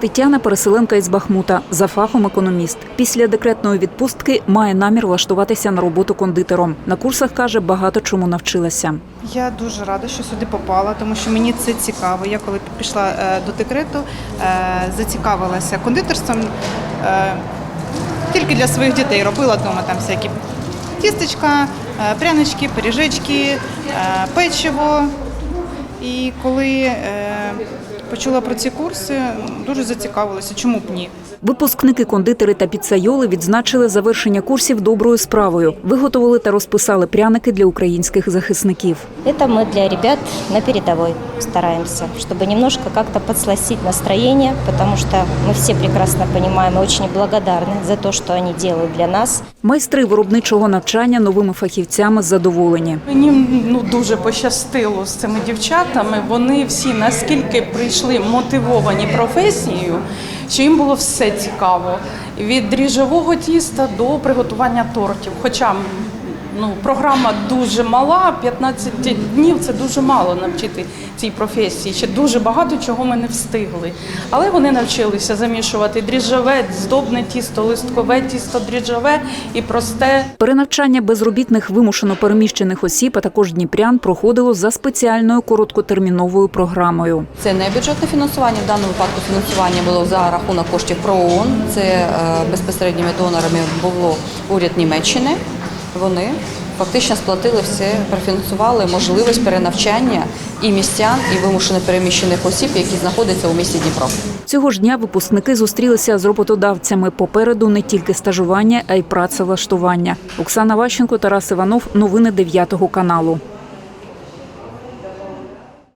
Тетяна переселенка із Бахмута за фахом економіст. Після декретної відпустки має намір влаштуватися на роботу кондитером. На курсах каже, багато чому навчилася. Я дуже рада, що сюди попала, тому що мені це цікаво. Я коли пішла е, до декрету, е, зацікавилася кондитерством. Е, Тільки для своїх дітей робила вдома там всякі тістечка, прянички, пиріжечки, печиво. І коли почула про ці курси, дуже зацікавилася, чому б ні. Випускники кондитери та піцайоли відзначили завершення курсів доброю справою. Виготовили та розписали пряники для українських захисників. Это мы для ребят на передовой стараемся, чтобы немножко как-то подсластить настроение, потому что мы все прекрасно понимаем и очень благодарны за то, что они делают для нас. Майстри виробничого навчання новими фахівцями задоволені. Мені ну дуже пощастило з цими дівчатами. Вони всі наскільки прийшли мотивовані професією, що їм було все цікаво від ріжового тіста до приготування тортів. Хоча ну, програма дуже мала, 15 днів це дуже мало навчити цій професії. Ще дуже багато чого ми не встигли. Але вони навчилися замішувати дріжджове, здобне тісто, листкове тісто, дріжджове і просте. Перенавчання безробітних вимушено переміщених осіб, а також дніпрян проходило за спеціальною короткотерміновою програмою. Це не бюджетне фінансування. В даному випадку фінансування було за рахунок коштів ПРООН. Це е, безпосередніми донорами було уряд Німеччини. Вони фактично сплатили все, профінансували можливість перенавчання і містян, і вимушено переміщених осіб, які знаходяться у місті Дніпро. Цього ж дня випускники зустрілися з роботодавцями. Попереду не тільки стажування, а й працевлаштування. Оксана Ващенко, Тарас Іванов. Новини 9 каналу.